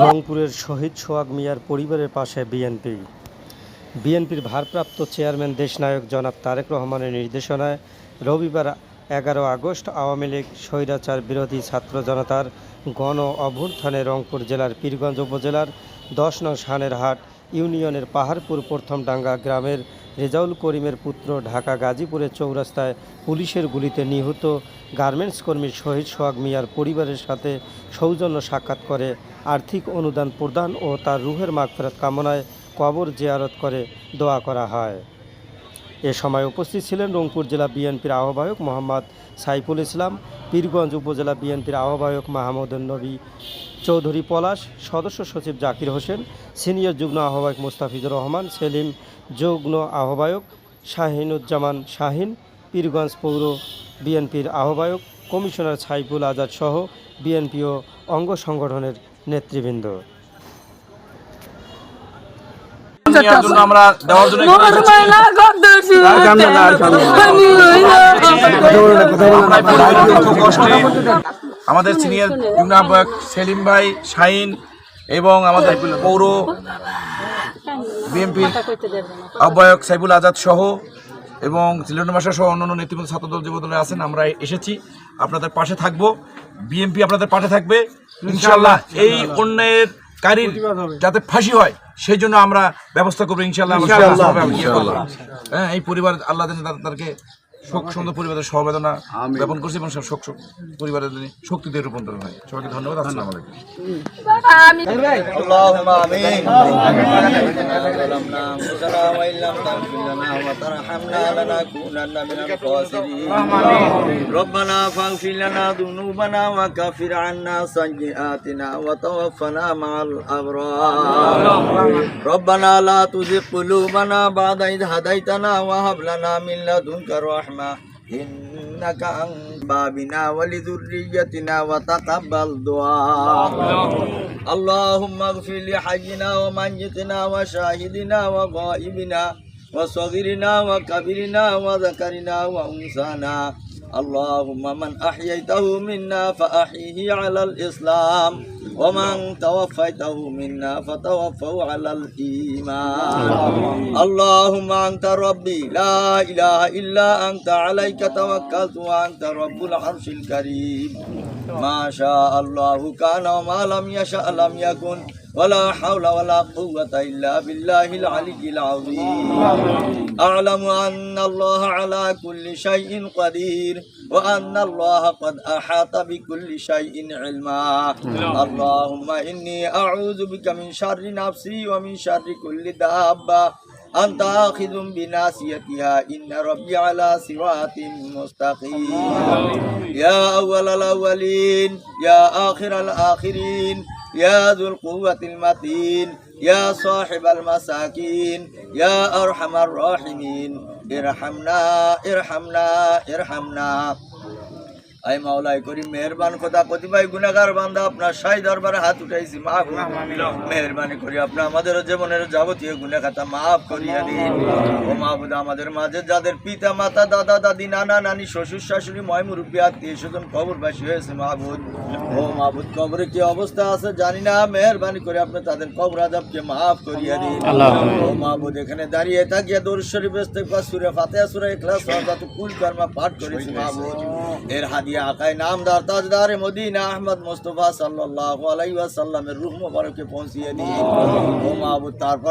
রংপুরের শহীদ সোহাগ মিয়ার পরিবারের পাশে বিএনপি। বিএনপির ভারপ্রাপ্ত চেয়ারম্যান দেশনায়ক জনাব তারেক রহমানের নির্দেশনায় রবিবার এগারো আগস্ট আওয়ামী লীগ স্বৈরাচার বিরোধী ছাত্র জনতার গণ অভ্যুত্থানে রংপুর জেলার পীরগঞ্জ উপজেলার দশ নং সানেরহাট ইউনিয়নের পাহাড়পুর প্রথম ডাঙ্গা গ্রামের রেজাউল করিমের পুত্র ঢাকা গাজীপুরের চৌরাস্তায় পুলিশের গুলিতে নিহত গার্মেন্টস কর্মী শহীদ সোহাগ মিয়ার পরিবারের সাথে সৌজন্য সাক্ষাৎ করে, আর্থিক অনুদান প্রদান ও তার রুহের মাগফেরাত কামনায় কবর জিয়ারত করে দোয়া করা হয়। এ সময় উপস্থিত ছিলেন রংপুর জেলা বিএনপির আহ্বায়ক মোহাম্মদ সাইফুল ইসলাম, পীরগঞ্জ উপজেলা বিএনপির আহ্বায়ক মাহমুদুল নবী, চৌধুরী পলাশ, সদস্য সচিব জাকির হোসেন, সিনিয়র যুগ্ম আহ্বায়ক মুস্তাফিজুর রহমান, সেলিম যুগ্ম আহ্বায়ক শাহিনুজ্জামান শাহিন, পীরগঞ্জ পৌর বিএনপির আহ্বায়ক কমিশনার সাইফুল আজাদ সহ বিএনপি ও অঙ্গ সংগঠনের নেতৃবৃন্দ। আমরা দেওয়ার জন্য আমরা এই পরিবারের দুঃখ কষ্টে আমাদের সিনিয়র যুগ্ম আহ্বায়ক সেলিম ভাই শাহিন এবং আমাদের পৌর বিএনপির আহ্বায়ক সাইবুল আজাদ সহ এবং সিলেট মাসা সহ অন্যান্য নেতৃবৃন্দ ছাত্রদল যুবদলে আছেন আমরা এসেছি আপনাদের পাশে থাকব। বিএনপি আপনাদের পাশে থাকবে। ইনশাল্লাহ এই অন্যায়ের কারীর যাতে ফাঁসি হয় সেই জন্য আমরা ব্যবস্থা করব ইনশাল্লাহ হ্যাঁ এই পরিবার আল্লাহ তাদেরকে শোক সুন্দর পরিবারের সমবেদনা জ্ঞাপন করছে এবং সব শোক শোক পরিবারের জন্য শক্তিতে রূপান্তর হয় সবাইকে ধন্যবাদ আসসালামু আলাইকুম اللهم امين ظلمنا انفسنا وان لم تغفر لنا وترحمنا لنكونن من الخاسرين ربنا فاغفر لنا ذنوبنا وكفر عنا سيئاتنا وتوفنا مع الابرار ربنا لا تزغ قلوبنا بعد اذ هديتنا وهب لنا من لدنك رحمه إنك أنت بابنا ولذريتنا وتقبل دعاء اللهم اغفر لحينا وميتنا وشاهدنا وغائبنا وصغيرنا وكبرنا وذكرنا وأنثانا اللهم من أحييته منا فأحيه على الإسلام ومن توفيته منا فتوفوا على الإيمان اللهم أنت ربي لا إله إلا أنت عليك توكلت وأنت رب العرش الكريم ما شاء الله كان وما لم يشأ لم يكن ولا حول ولا قوة إلا بالله العلي العظيم أعلم أن الله على كل شيء قدير وأن الله قد أحاط بكل شيء علما اللهم إني أعوذ بك من شر نفسي ومن شر كل دابة أنت آخذ بناسيتها إن ربي على صراط مستقيم يا أول الأولين يا آخر الآخرين يا ذو القوة المتين يا صاحب المساكين يا أرحم الراحمين. ارحمنا ارحمنا ارحمنا. আই মাওলাই করি মেহরবান খোদা বান্দা আপনার সাই দরবারে হাত উঠাইছি মেহরবানি করি আপনি আমাদের জীবনের যাবতীয় খাতা মাফ করিয়া দিন। ও মাহবুদ আমাদের মাঝে যাদের পিতা মাতা দাদা দাদি নানা নানি শ্বশুর শাশুড়ি ময় মুরব্বী আত্মীয় স্বজন কবরবাসী হয়েছে মাহবুদ। ও মাহবুদ কবরে কি অবস্থা আছে জানি না। মেহরবানি করে আপনি তাদের কবর আজাবকে মাফ করিয়া দিন। ও মাহবুদ এখানে দাঁড়িয়ে থাকিয়া দরুদ শরীফ সূরা ফাতিহা সূরা যত কুল কর্মা পাঠ করেছি মাহবুদ। এর হাদিয়া आकाए नामदार ताजदार मदीना अहमद मुस्तफ़ा सल्लल्लाहु अलैहि वसल्लम रूह मुबारक के दी।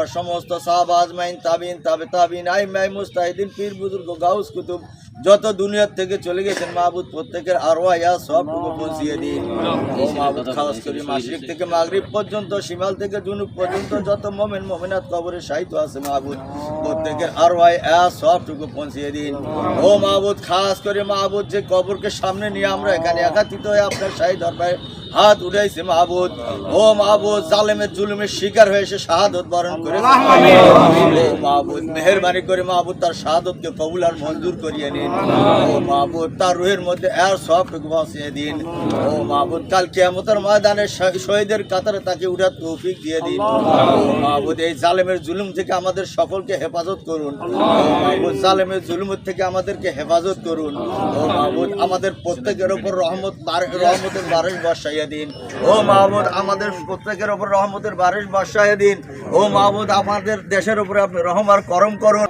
समस्त साहब आजमाइन ताबीन ताबीन आई मैं मुस्ताहिदीन पीर बुज़ुर्ग गाउस कुतुब যত দুনিয়ার থেকে চলে গেছেন মাহবুদ, প্রত্যেকের আরওয়ায়া সবটুকু পৌঁছিয়ে দিন। ও মাহবুদ খাস করি মাশরিক থেকে মাগরিব পর্যন্ত, শিমাল থেকে জুনুব পর্যন্ত, যত মোমেন, মোমেনাত কবরে সাহিত্য আছে মাহবুদ, প্রত্যেকের আরওয়ায়া সবটুকু পৌঁছিয়ে দিন। ও মাহবুদ খাস করে মাহবুদ, যে কবরকে সামনে নিয়ে আমরা এখানে একাত্রিত হয়ে আপনার শাহী দরবারে হাত উঠাইছে মাহবুদ। ও মাহবুদ জালেমের জুলুমের শিকার হয়ে সে শাহাদত বরণ করেছে ও মাহবুদ মেহরবানি করে মাহবুদ তার শাহাদতকে কবুল আর মঞ্জুর করিয়ে নিন। ও মাহবুদ তার রুহের মধ্যে আর সব বাঁচিয়ে দিন। ও মাহবুদ কাল কিয়ামতের ময়দানে শহীদের কাতারে তাকে উঠার তৌফিক দিয়ে দিন। ও মাহবুদ এই জালেমের জুলুম থেকে আমাদের সকলকে হেফাজত করুন। ও মাহবুদ জালেমের জুলুমের থেকে আমাদেরকে হেফাজত করুন। ও মাহবুদ আমাদের প্রত্যেকের ওপর রহমত রহমতের বারিশ বর্ষাইয়া করিয়ে দিন। ও মাহবুদ আমাদের প্রত্যেকের ওপর রহমতের বারিশ বাসায় দিন। ও মাহবুদ আমাদের দেশের উপরে আপনি রহমার করম করুন।